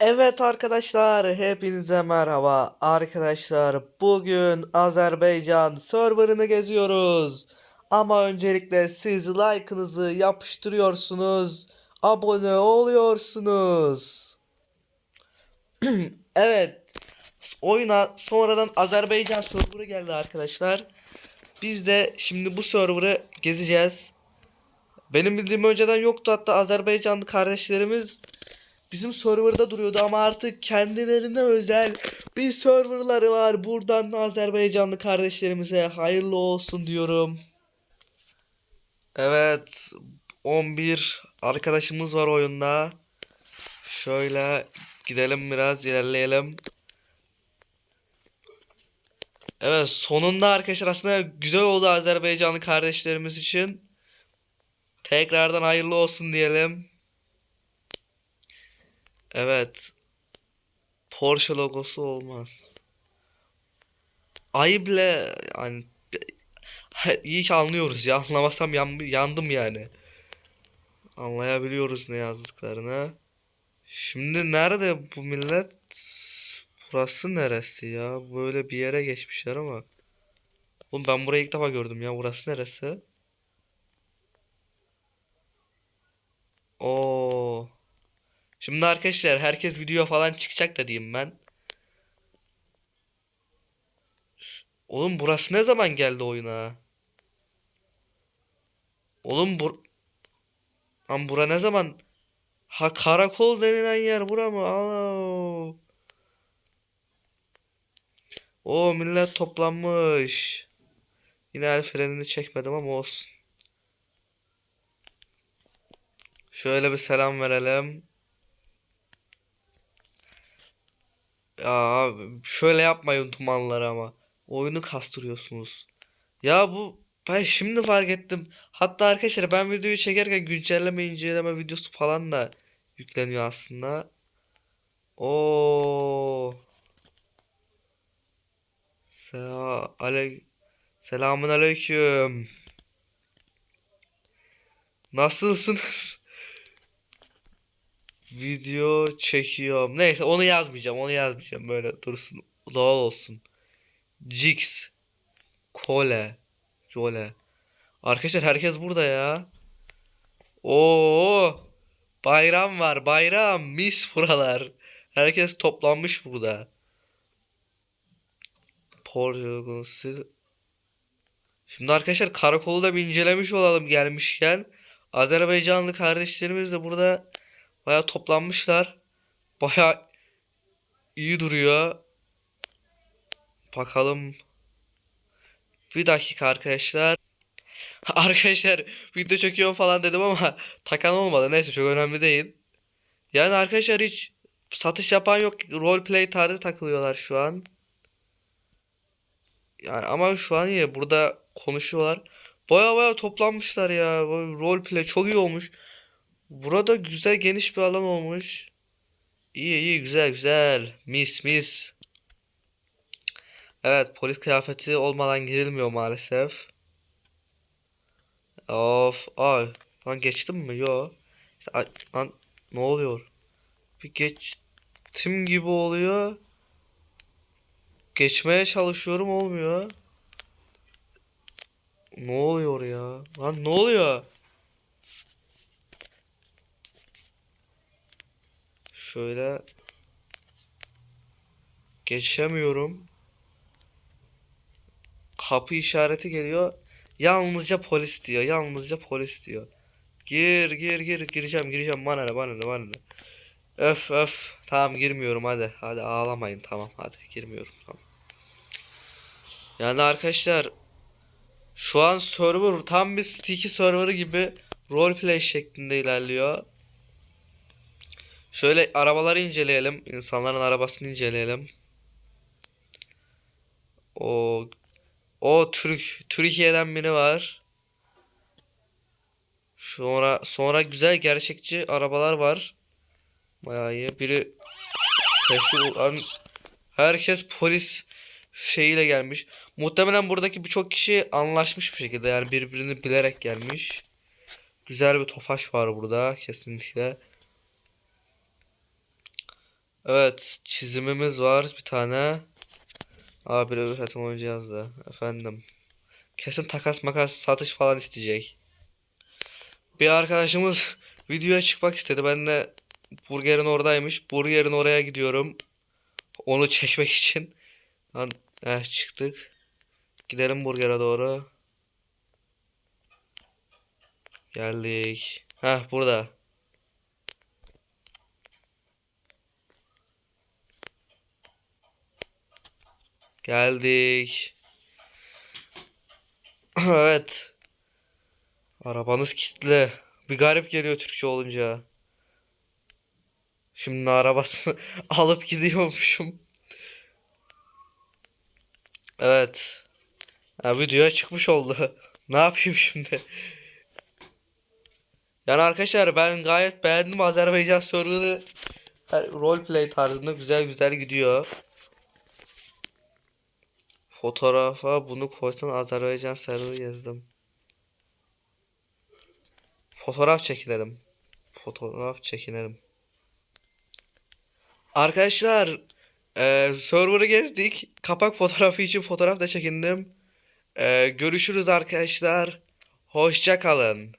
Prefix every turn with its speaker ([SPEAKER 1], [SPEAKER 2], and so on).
[SPEAKER 1] Evet arkadaşlar hepinize merhaba. Arkadaşlar bugün Azerbaycan serverını geziyoruz. Ama öncelikle siz like'ınızı yapıştırıyorsunuz abone oluyorsunuz. Evet oyuna sonradan Azerbaycan serverı geldi arkadaşlar. Biz de şimdi bu serverı gezeceğiz. Benim bildiğim önceden yoktu hatta Azerbaycanlı kardeşlerimiz bizim serverda duruyordu ama artık kendilerine özel bir serverları var. Buradan Azerbaycanlı kardeşlerimize hayırlı olsun diyorum. Evet 11 arkadaşımız var oyunda. Şöyle gidelim biraz ilerleyelim. Evet sonunda arkadaşlar aslında güzel oldu Azerbaycanlı kardeşlerimiz için. Tekrardan hayırlı olsun diyelim. Evet. Porsche logosu olmaz. Ayı bile yani iyi ki anlıyoruz ya. Anlamasam yan, yandım yani. Anlayabiliyoruz ne yazdıklarını. Şimdi nerede bu millet? Burası neresi ya? Böyle bir yere geçmişler ama. Oğlum ben burayı ilk defa gördüm ya. Burası neresi? Oo. Şimdi arkadaşlar herkes video falan çıkacak da diyeyim ben. Oğlum burası ne zaman geldi oyuna? Oğlum bur... Lan bura ne zaman? Ha karakol denilen yer bura mı? Aa. O millet toplanmış. Yine el frenini çekmedim ama olsun. Şöyle bir selam verelim. Ya şöyle yapmayın dumanları ama. Oyunu kastırıyorsunuz. Ya bu ben şimdi fark ettim. Hatta arkadaşlar ben videoyu çekerken güncelleme inceleme videosu falan da yükleniyor aslında. Oo. Sela ale Selamun aleyküm. Nasılsınız? Video çekiyorum. Neyse onu yazmayacağım. Onu yazmayacağım. Böyle dursun. Doğal olsun. Jix. Kole. Jole. Arkadaşlar herkes burada ya. Oo! Bayram var. Bayram. Mis buralar. Herkes toplanmış burada. Portugal. Şimdi arkadaşlar karakolu da bir incelemiş olalım gelmişken. Azerbaycanlı kardeşlerimiz de burada Baya toplanmışlar. Baya iyi duruyor. Bakalım. Bir dakika arkadaşlar. Arkadaşlar video çekiyorum falan dedim ama takan olmadı. Neyse çok önemli değil. Yani arkadaşlar hiç satış yapan yok. Roleplay tarzı takılıyorlar şu an. Yani ama şu an iyi. Burada konuşuyorlar. Baya baya toplanmışlar ya. Roleplay çok iyi olmuş. Burada güzel geniş bir alan olmuş. İyi iyi güzel güzel. Mis mis. Evet polis kıyafeti olmadan girilmiyor maalesef. Of ay. Lan geçtim mi? Yo. İşte, ay, lan ne oluyor? Bir geçtim gibi oluyor. Geçmeye çalışıyorum olmuyor. Ne oluyor ya? Lan ne oluyor? Şöyle geçemiyorum. Kapı işareti geliyor. Yalnızca polis diyor. Yalnızca polis diyor. Gir gir gir gireceğim gireceğim bana ne bana ne bana ne. Öf öf tamam girmiyorum hadi hadi ağlamayın tamam hadi girmiyorum tamam. Yani arkadaşlar şu an server tam bir sticky serverı gibi roleplay şeklinde ilerliyor. Şöyle arabaları inceleyelim. İnsanların arabasını inceleyelim. O o Türk Türkiye'den biri var. Sonra sonra güzel gerçekçi arabalar var. Bayağı iyi. Biri sesli an herkes polis şeyiyle gelmiş. Muhtemelen buradaki birçok kişi anlaşmış bir şekilde yani birbirini bilerek gelmiş. Güzel bir tofaş var burada kesinlikle. Evet çizimimiz var bir tane. Abi bir üretim oyuncu yazdı. Efendim. Kesin takas makas satış falan isteyecek. Bir arkadaşımız videoya çıkmak istedi. Ben de burgerin oradaymış. Burgerin oraya gidiyorum. Onu çekmek için. Lan eh, çıktık. Gidelim burgere doğru. Geldik. Heh burada. Geldik. Evet. Arabanız kilitli. Bir garip geliyor Türkçe olunca. Şimdi arabasını alıp gidiyormuşum. Evet. Ha, videoya çıkmış oldu. Ne yapayım şimdi? Yani arkadaşlar ben gayet beğendim Azerbaycan serverı roleplay tarzında güzel güzel gidiyor. Fotoğrafa bunu koysan Azerbaycan server yazdım. Fotoğraf çekinelim. Fotoğraf çekinelim. Arkadaşlar eee server'ı gezdik. Kapak fotoğrafı için fotoğraf da çekindim. Eee, görüşürüz arkadaşlar. Hoşça kalın.